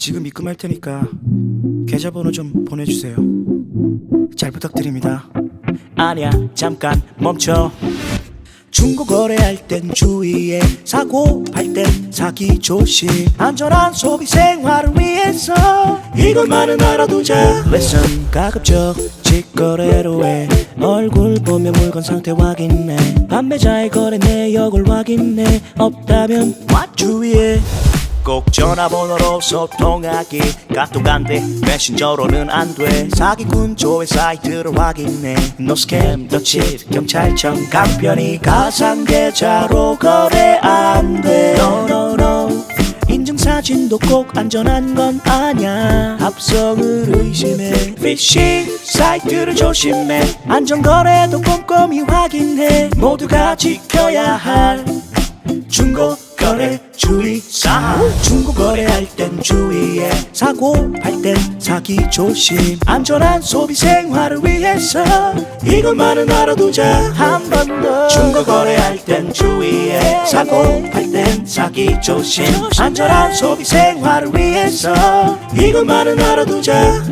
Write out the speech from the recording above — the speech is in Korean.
지금 입금할 테니까 계좌번호 좀 보내주세요. 잘 부탁드립니다. 아니야, 잠깐 멈춰. 중고 거래할 땐 주의해 사고 팔 땐 사기 조심 안전한 소비 생활을 위해서 이것만은 알아두자 레슨 가급적 직거래로 해 얼굴 보며 물건 상태 확인해 판매자의 거래 내역을 확인해 없다면 와 주의해 꼭 전화번호로 소통하기. 카톡 안돼 메신저로는 안 돼. 사기꾼 조회 사이트를 확인해. 노스캠 더칩 경찰청 간편히 가상계좌로 거래 안돼. No. 인증사진도 꼭 안전한 건 아냐 합성을 의심해. 피싱 사이트를 조심해. 안전거래도 꼼꼼히 확인해. 모두가 지켜야 할 중고 거래할 땐 주의해. 사고 팔 땐 사기 조심. 안전한 소비 생활을 위해서 이것만은 알아두자. 한 번 더. 중고 거래할 땐 주의해. 사고 팔 땐 사기 조심. 안전한 소비 생활을 위해서 이것만은 알아두자